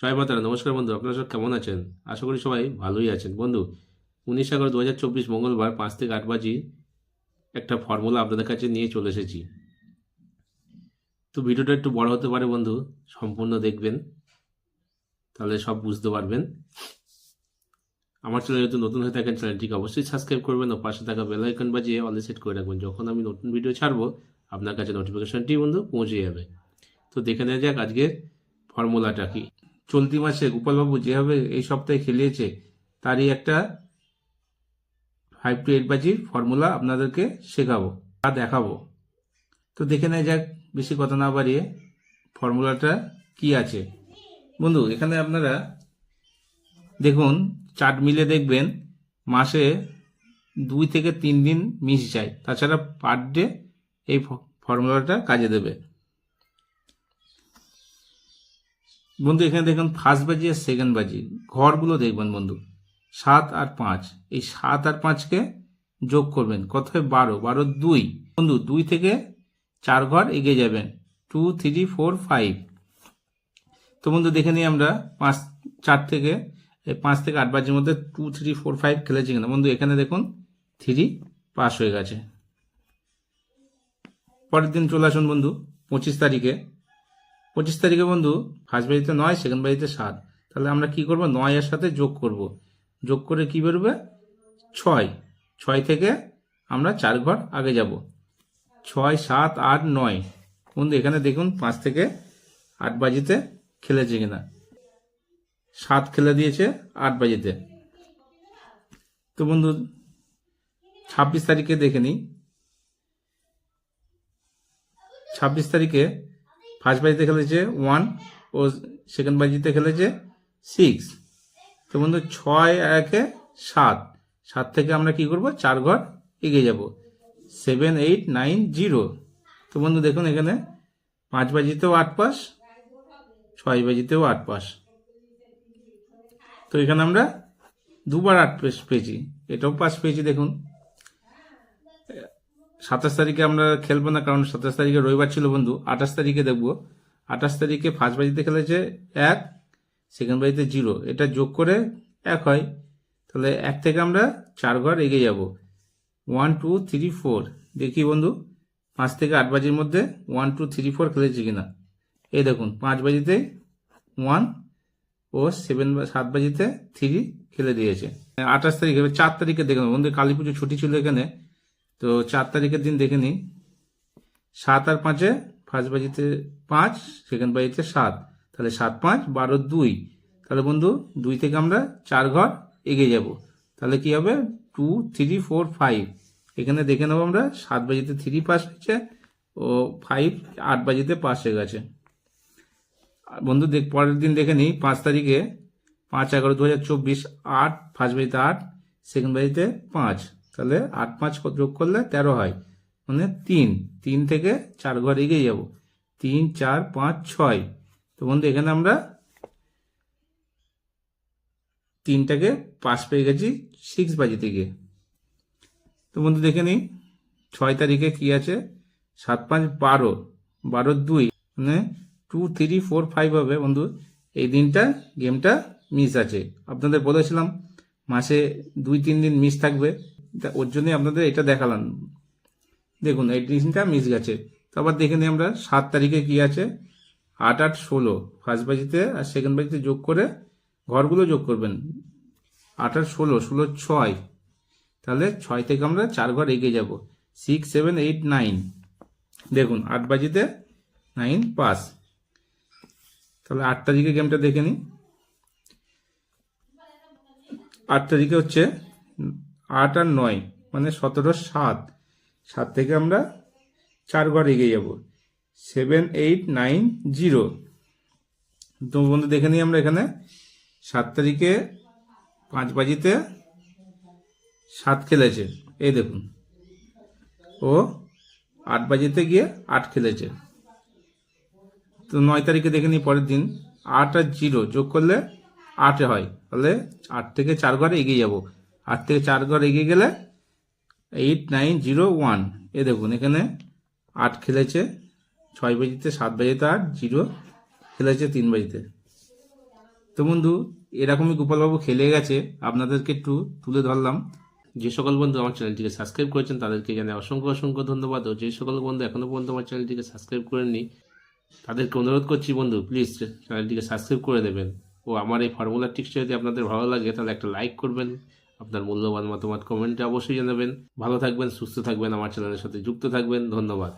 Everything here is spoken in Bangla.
জয় মাতারা নমস্কার বন্ধু, আপনারা সব কেমন আছেন? আশা করি সবাই ভালোই আছেন। বন্ধু, উনিশ এগারো দু হাজার চব্বিশ মঙ্গলবার পাঁচ থেকে আট বাজি একটা ফর্মুলা আপনাদের কাছে নিয়ে চলে এসেছি। তো ভিডিওটা একটু বড় হতে পারে বন্ধু, সম্পূর্ণ দেখবেন, তাহলে সব বুঝতে পারবেন। আমার চ্যানেল যদি নতুন হয়ে থাকেন চ্যানেলটিকে অবশ্যই সাবস্ক্রাইব করবেন ও পাশে থাকা বেল আইকন বাজিয়ে অলে সেট করে রাখবেন। যখন আমি নতুন ভিডিও ছাড়বো, আপনার কাছে নোটিফিকেশনটি বন্ধু পৌঁছে যাবে। তো দেখে নেওয়া যাক আজকে ফর্মুলাটা কি। চলতি মাসে গোপালবাবু যেভাবে এই সপ্তাহে খেলিয়েছে, তারই একটা ফাইভ টু এইট বাজির ফর্মুলা আপনাদেরকে শেখাবো বা দেখাবো। তো দেখে নেওয়া যাক, বেশি কথা না বাড়িয়ে ফর্মুলাটা কি আছে। বন্ধু, এখানে আপনারা দেখুন চার্ট মিলে দেখবেন, মাসে দুই থেকে তিন দিন মিস যায়। তাছাড়া পার ডে এই ফর্মুলাটা কাজে দেবে। বন্ধু, এখানে দেখুন ফার্স্ট বাজি আর সেকেন্ড বাজি, ঘরগুলো দেখবেন বন্ধু, সাত আর পাঁচ। এই সাত আর পাঁচকে যোগ করবেন কত হয় বারো। বারো দুই। বন্ধু, দুই থেকে চার ঘর এগিয়ে যাবেন। টু থ্রি ফোর ফাইভ তো বন্ধু, দেখে নিই আমরা পাঁচ, চার থেকে পাঁচ থেকে আট বাজির মধ্যে টু থ্রি ফোর ফাইভ খেলেছি কিনা। বন্ধু, এখানে দেখুন থ্রি পাস হয়ে গেছে। পরের দিন চলে আসুন বন্ধু, পঁচিশ তারিখে। পঁচিশ তারিখে বন্ধু ফার্স্ট বাড়িতে নয় সেকেন্ড বাড়িতে সাত। তাহলে আমরা কি করব? নয়ের সাথে যোগ করব। যোগ করে কি বেরোবে? ছয়। ছয় থেকে আমরা চার ঘর আগে যাব। ছয়, সাত, আট, নয়। বন্ধু, এখানে দেখুন পাঁচ থেকে আট বাজিতে খেলেছে কিনা। সাত খেলে দিয়েছে আট বাজিতে। তো বন্ধু, ছাব্বিশ তারিখে দেখে নিই। ছাব্বিশ তারিখে ফার্স্ট বাজিতে খেলেছে ওয়ান ও সেকেন্ড বাজিতে খেলেছে সিক্স তো বন্ধু ছয়, একে সাত। সাত থেকে আমরা কি করব? চার ঘর এগিয়ে যাব। সেভেন এইট নাইন জিরো তো বন্ধু দেখুন এখানে পাঁচ বাজিতেও আট পাস, ছয় বাজিতেও আট পাস। তো এখানে আমরা দুবার আট পেয়েছি। এটাও পাস পেয়েছি দেখুন। সাতাশ তারিখে আমরা খেলব না, কারণ সাতাশ তারিখে রবিবার ছিল বন্ধু। আঠাশ তারিখে দেখব। আঠাশ তারিখে ফার্স্ট বাজিতে খেলেছে এক সেকেন্ড বাজিতে জিরো এটা যোগ করে এক হয়। তাহলে এক থেকে আমরা চার ঘর এগিয়ে যাব। ওয়ান টু থ্রি ফোর দেখি বন্ধু, পাঁচ থেকে আট বাজির মধ্যে ওয়ান টু থ্রি ফোর খেলেছি কিনা। এই দেখুন, পাঁচ বাজিতে ওয়ান ও সেভেন সাত বাজিতে থ্রি খেলে দিয়েছে। আঠাশ তারিখে, চার তারিখে দেখুন বন্ধু, কালী পুজো ছুটি ছিল এখানে। তো চার তারিখের দিন দেখে নিই। সাত আর পাঁচে ফার্স্ট বাজিতে পাঁচ, সেকেন্ড বাজিতে সাত। তাহলে সাত পাঁচ, বারো দুই। তাহলে বন্ধু, দুই থেকে আমরা চার ঘর এগিয়ে যাব। তাহলে কি হবে? Two, three, four, five. এখানে দেখে নেব আমরা, সাত বাজিতে থ্রি পাস হয়েছে ও ফাইভ, আট বাজিতে পাস হয়ে গেছে। বন্ধু, দেখ, পরের দিন দেখে নিই, পাঁচ তারিখে পাঁচ, এগারো দু হাজার চব্বিশ, আট, ফার্স্ট বাজিতে আট, সেকেন্ড বাজিতে পাঁচ। তাহলে আট পাঁচ যোগ করলে তেরো হয়। মানে তিন। তিন থেকে চার ঘর এগিয়ে যাব। তিন, চার, পাঁচ, ছয়। তো বন্ধু, এখানে আমরা তিনটাকে পাস পেয়ে গেছি সিক্স বাজি থেকে তো বন্ধু, দেখে নিই। ছয় তারিখে কি আছে? সাত, পাঁচ, বারো। বারো, দুই। মানে টু থ্রি ফোর ফাইভ হবে বন্ধু। এই দিনটা গেমটা মিস আছে। আপনাদের বলেছিলাম, মাসে দুই, তিন দিন মিস থাকবে। ওর জন্যই আপনাদের এটা দেখালাম। দেখুন, এই দিনটা মিস গেছে। তো আবার দেখে নিই আমরা, সাত তারিখে কি আছে? আট আট, ষোলো। ফার্স্ট বাজিতে আর সেকেন্ড বাজিতে যোগ করে ঘরগুলো যোগ করবেন। আট আট, ষোলো ষোলো, ছয়। তাহলে ছয় থেকে আমরা চার ঘর এগিয়ে যাব। সিক্স সেভেন এইট নাইন দেখুন, আট বাজিতে নাইন পাস তাহলে আট তারিখে গেমটা দেখে নিই। আট তারিখে হচ্ছে আট আর নয় মানে সতেরো সাত। সাত থেকে আমরা চার ঘর এগিয়ে যাব। Seven, eight, nine, zero. তো বন্ধু, দেখে নিই আমরা এখানে। সাত তারিখে পাঁচ বাজিতে সাত খেলেছে। এই দেখুন। ও আট বাজিতে গিয়ে আট খেলেছে। তো নয় তারিখে দেখে নিই পরের দিন। আট আর জিরো যোগ করলে আটে হয়। তাহলে আট থেকে চার ঘরে এগিয়ে যাব। আট থেকে চার ঘর এগিয়ে গেলে এইট নাইন জিরো ওয়ান এ দেখুন, এখানে আট খেলেছে, ছয় বাজিতে, সাত বাজিতে আট জিরো খেলেছে, তিন বাজিতে। তো বন্ধু, এরকমই গোপালবাবু খেলে গেছে, আপনাদেরকে একটু তুলে ধরলাম। যে সকল বন্ধু আমার চ্যানেলটিকে সাবস্ক্রাইব করেছেন, তাদেরকে জানাই অসংখ্য অসংখ্য ধন্যবাদ, ও যে সকল বন্ধু এখনও পর্যন্ত আমার চ্যানেলটিকে সাবস্ক্রাইব করেননি, তাদেরকে অনুরোধ করছি বন্ধু প্লিজ চ্যানেলটিকে সাবস্ক্রাইব করে দেবেন। ও আমার এই ফর্মুলা টিক্সটা যদি আপনাদের ভালো লাগে, তাহলে একটা লাইক করবেন আপনার মূল্যবান মতামত কমেন্টে অবশ্যই জানাবেন। ভালো থাকবেন, সুস্থ থাকবেন, আমার চ্যানেলের সাথে যুক্ত থাকবেন। ধন্যবাদ।